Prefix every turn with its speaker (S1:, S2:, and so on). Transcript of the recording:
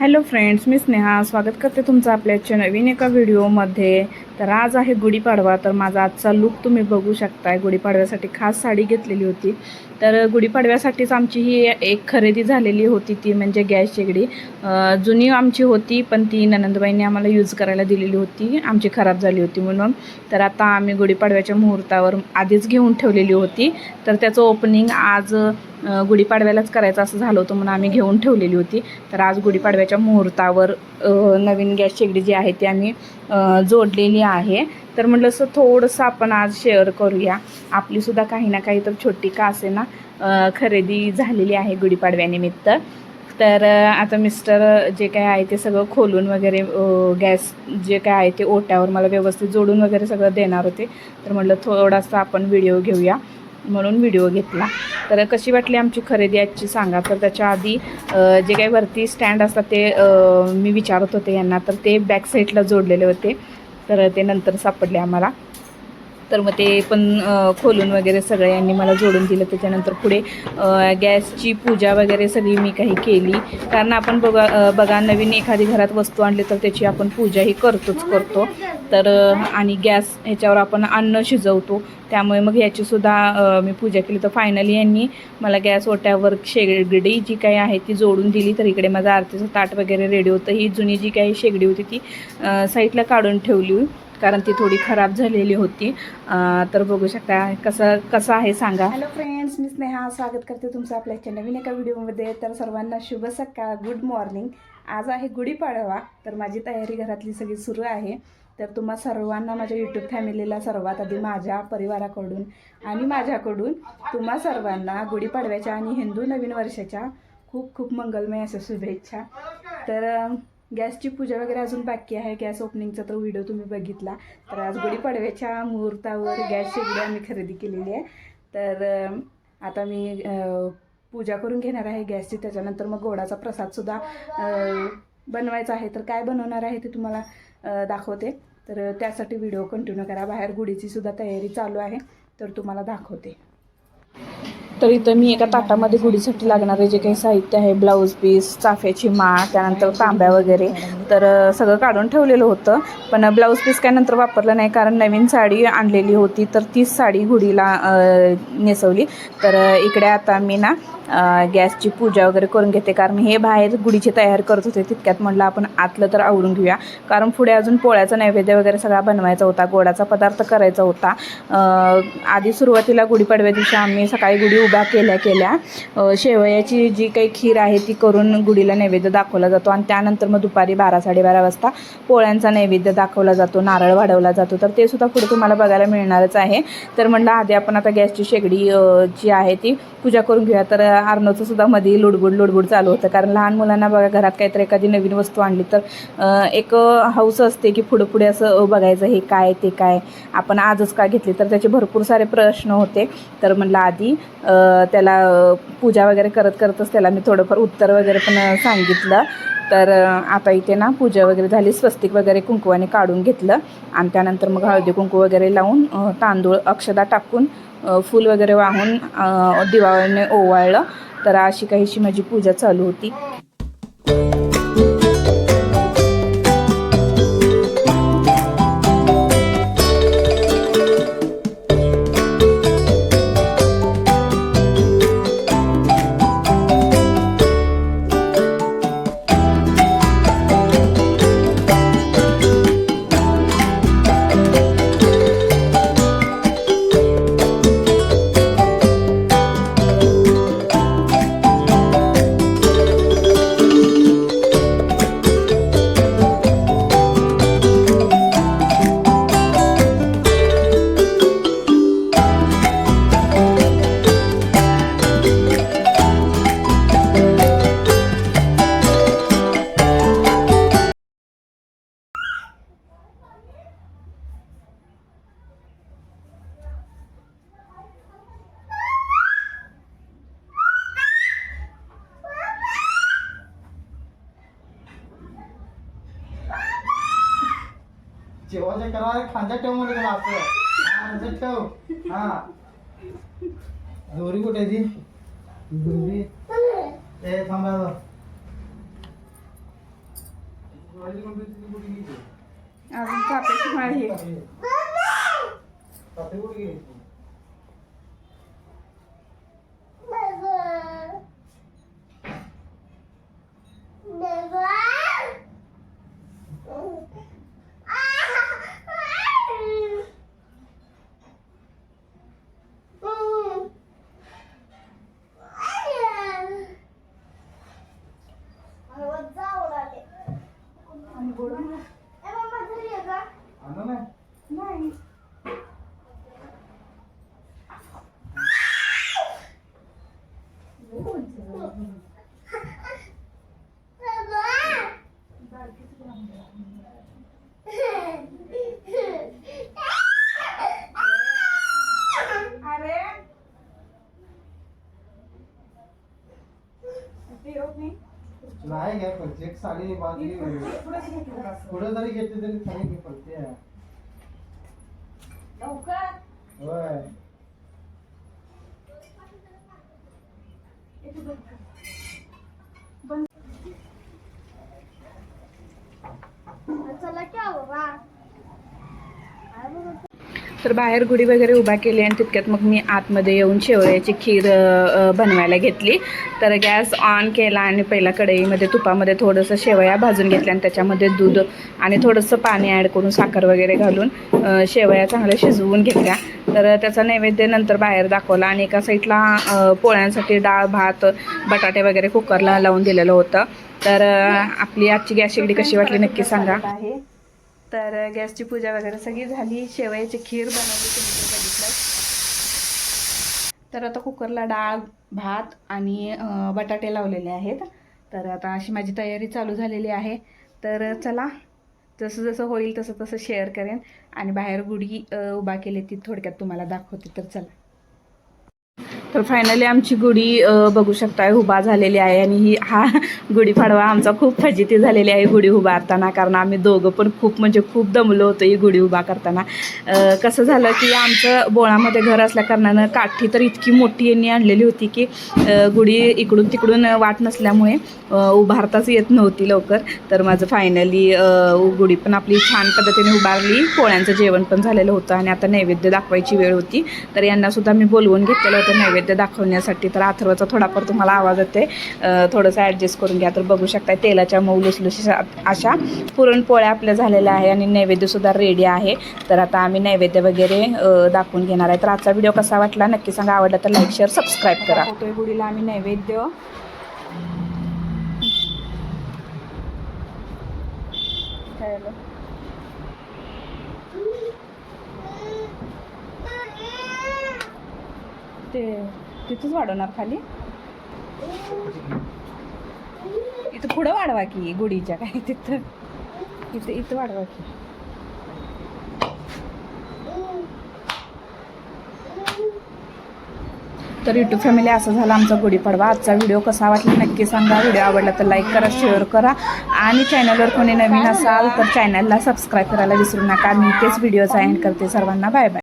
S1: Hello friends मी स्नेहा. स्वागत करते तुमचं आपल्याच्या नवीन एका व्हिडिओमध्ये तर आज आहे गुढीपाडवा तर माझा आजचा लुक तुम्ही बघू शकताय. गुढीपाडव्यासाठी खास साडी घेतलेली होती. तर गुढीपाडव्यासाठीच आमची ही एक खरेदी झालेली होती ती म्हणजे गॅस शेगडी. जुनी आमची होती पण ती ननंदबाईंनी आम्हाला यूज करायला दिलेली होती. आमची खराब झाली होती म्हणून. तर आता आम्ही गुढीपाडव्याच्या मुहूर्तावर आधीच घेऊन ठेवलेली होती. तर त्याचं ओपनिंग आज गुढीपाडव्यालाच करायचं असं झालं होतं म्हणून आम्ही घेऊन ठेवलेली होती. तर आज गुढीपाडव्याच्या मुहूर्तावर नवीन गॅस शेगडी जी आहे ती आम्ही जोडलेली आहे. तर म्हटलं असं थोडंसं आपण आज शेअर करूया. आपलीसुद्धा काही ना काही तर छोटी का असे ना खरेदी झालेली आहे गुढीपाडव्यानिमित्त. तर आता मिस्टर जे काय आहे ते सगळं खोलून वगैरे गॅस जे काय आहे ते ओट्यावर मला व्यवस्थित जोडून वगैरे सगळं देणार होते. तर म्हटलं थोडासा आपण व्हिडिओ घेऊया. म्हणून व्हिडिओ घेतला. तर कशी वाटली आमची खरेदी आजची सांगा. तर त्याच्या आधी जे काही वरती स्टँड असतात ते मी विचारत होते यांना. तर ते बॅक साईडला जोडलेले होते. तर ते नंतर सापडले आम्हाला. तर मग ते पण खोलून वगैरे सगळं यांनी मला जोडून दिलं. त्याच्यानंतर पुढे गॅसची पूजा वगैरे सगळी मी काही केली. कारण आपण बघा बघा नवीन एखादी घरात वस्तू आणली तर त्याची आपण पूजाही करतोच करतो. तर आणि गॅस ह्याच्यावर आपण अन्न शिजवतो. त्यामुळे मग ह्याचीसुद्धा मी पूजा केली. तर फायनली यांनी मला गॅस ओट्यावर शेगडी जी काही आहे ती जोडून दिली. तर इकडे माझा आरतीचं ताट वगैरे रेडी होतं. ही जुनी जी काही शेगडी होती ती साईडला काढून ठेवली. कारण ती थोडी खराब झालेली होती. तर बघू शकता कसं कसं आहे सांगा. हॅलो फ्रेंड्स मी स्नेहा. स्वागत करते तुमचं आपल्या नवीन एका व्हिडिओमध्ये. तर सर्वांना शुभ सकाळ गुड मॉर्निंग. आज आहे गुढीपाडवा तर माझी तयारी घरातली सगळी सुरू आहे. तर तुम्हा सर्वांना माझ्या यूट्यूब फॅमिलीला सर्वात आधी माझ्या परिवाराकडून आणि माझ्याकडून तुम्हा सर्वांना गुढीपाडव्याच्या आणि हिंदू नवीन वर्षाच्या खूप खूप मंगलमय अशा शुभेच्छा. तर गॅसची पूजा वगैरे अजून बाकी आहे. गॅस ओपनिंगचा तर व्हिडिओ तुम्ही बघितला. तर आज गुढीपाडव्याच्या मुहूर्तावर गॅस शेगडी आम्ही खरेदी केलेली आहे. तर आता मी पूजा करून घेणार आहे गॅसची. त्याच्यानंतर मग गोडाचा प्रसादसुद्धा बनवायचा आहे. तर काय बनवणार आहे ते तुम्हाला दाखवते. तर त्यासाठी व्हिडिओ कंटिन्यू करा. बाहेर गुढीची सुद्धा तयारी चालू आहे. तर तुम्हाला दाखवते. तर इथं मी एका ताटामध्ये गुढीसाठी लागणारे जे काही साहित्य आहे ब्लाऊज पीस चाफ्याची माळ त्यानंतर तांब्या वगैरे तर सगळं काढून ठेवलेलं होतं. पण ब्लाऊज पीस काय नंतर वापरलं नाही कारण नवीन साडी आणलेली होती तर तीच साडी गुढीला नेसवली. तर इकडे आता मी ना गॅसची पूजा वगैरे करून घेते कारण हे बाहेर गुढीची तयार करत होते तितक्यात म्हटलं आपण आतलं तर आवरून घेऊया. कारण पुढे अजून पोळ्याचा नैवेद्य वगैरे सगळा बनवायचा होता गोडाचा पदार्थ करायचा होता. आधी सुरुवातीला गुढीपाडव्या दिवशी आम्ही सकाळी गुढी उभ्या केल्या केल्या. शेवयाची जी काही खीर आहे ती करून गुढीला नैवेद्य दाखवला जातो आणि त्यानंतर मग दुपारी बारा साडेबारा वाजता पोळ्यांचा नैवेद्य दाखवला जातो नारळ वाढवला जातो. तर ते सुद्धा पुढे तुम्हाला बघायला मिळणारच आहे. तर म्हणलं आधी आपण आता गॅसची शेगडी जी आहे ती पूजा करून घेऊया. तर अर्नवचं सुद्धा मध्ये लुडबुड लुडबुड चालू होतं. कारण लहान मुलांना बघा घरात काहीतरी एखादी नवीन वस्तू आणली तर एक हौस असते की पुढं पुढे असं बघायचं हे काय ते काय. आपण आजच का घेतली? तर त्याचे भरपूर सारे प्रश्न होते. तर म्हणलं आधी त्याला पूजा वगैरे करत करतच त्याला मी थोडंफार उत्तर वगैरे पण सांगितलं. तर आता इथे ना पूजा वगैरे झाली स्वस्तिक वगैरे कुंकवाने काढून घेतलं. आणि त्यानंतर मग हळदी कुंकू वगैरे लावून तांदूळ अक्षदा टाकून फूल वगैरे वाहून दिवाळीने ओवाळलं. तर अशी काहीशी माझी पूजा चालू होती.
S2: जेवायचं करा खांद्यात ठेव म्हणजे त्याला असं. ठेव. हा. दोरी कुठे ती? दोरी ए थांबा.
S1: अजून चाफ्याची माळ हे
S2: चाफे गुढी
S1: ते नाही.
S2: नाही घ्या फक्त एक साडी बाजली
S1: पुढंच घेतलं का असं?
S2: पुढे जरी घेतली तरी साडी घे फक्त
S1: लवकर.
S2: होय.
S1: बंद कर. तर बाहेर गुढी वगैरे उभा केली आणि तितक्यात मग मी आतमध्ये येऊन शेवयाची खीर बनवायला घेतली. तर गॅस ऑन केला आणि पहिला कढईमध्ये तुपामध्ये थोडंसं शेवया भाजून घेतल्या आणि त्याच्यामध्ये दूध आणि थोडंसं पाणी ॲड करून साखर वगैरे घालून शेवया चांगल्या शिजवून घेतल्या. तर त्याचा नैवेद्य नंतर बाहेर दाखवला आणि एका साईडला पोळ्यांसाठी डाळ भात बटाटे वगैरे कुकरला लावून दिलेलं होतं. तर आपली आजची गॅस शेगडी कशी वाटली नक्की सांगा. आहे. तर गॅसची पूजा वगैरे सगळी झाली. शेवयाची खीर बनवली तुम्ही तर बघितलं तर आता कुकरला डाळ भात आणि बटाटे लावलेले आहेत. तर आता अशी माझी तयारी चालू झालेली आहे. तर चला. जसं जसं होईल तसं तसं शेअर करेन. आणि बाहेर गुढी उभा केली ती थोडक्यात तुम्हाला दाखवते. तर चला. तर फायनली आमची गुढी बघू शकताय उभा झालेली आहे आणि ही हा गुढीपाडवा आमचा खूप फजिती झालेली आहे गुढी उभारताना कारण आम्ही दोघं पण खूप म्हणजे खूप दमलो होतो ही गुढी उभा करताना. कसं झालं की आमचं बोळामध्ये घर असल्याकारणानं काठी तर इतकी मोठी यांनी आणलेली होती की गुढी इकडून तिकडून वाट नसल्यामुळे उभारताच येत नव्हती लवकर. तर माझं फायनली गुढी पण आपली छान पद्धतीने उभारली. पोळ्यांचं जेवण पण झालेलं होतं आणि आता नैवेद्य दाखवायची वेळ होती. तर यांनासुद्धा मी बोलवून घेतलेलं होतं नैवेद्य. दाखवण्यासाठी तर अथर्वाचा थोडाफार तुम्हाला आवाज येते थोडंसं ॲडजस्ट करून घ्या तर बघू शकताय तेलाच्या मऊ लुसलुशी अशा पुरणपोळ्या आपल्या झालेल्या आहे आणि नैवेद्यसुद्धा रेडी आहे. तर आता आम्ही नैवेद्य वगैरे दाखवून घेणार आहे. तर आजचा व्हिडिओ कसा वाटला? नक्की सांगा. आवडला तर लाईक शेअर सबस्क्राईब करा. फोटो गुढीला आम्ही नैवेद्य. ते तिथंच वाढवणार खाली. इथं पुढं वाढवा की गुढीच्या काय तिथं. इथं इथं वाढवा की. तर यूट्यूब फॅमिली असं झाला आमचा गुढीपाडवा आजचा व्हिडिओ कसा वाटला नक्की सांगा. व्हिडिओ आवडला तर लाईक करा शेअर करा. आणि चॅनलवर कोणी नवीन असाल तर चॅनलला सबस्क्राईब करायला विसरू नका. मी तेच व्हिडिओचा एंड करते सर्वांना. Bye bye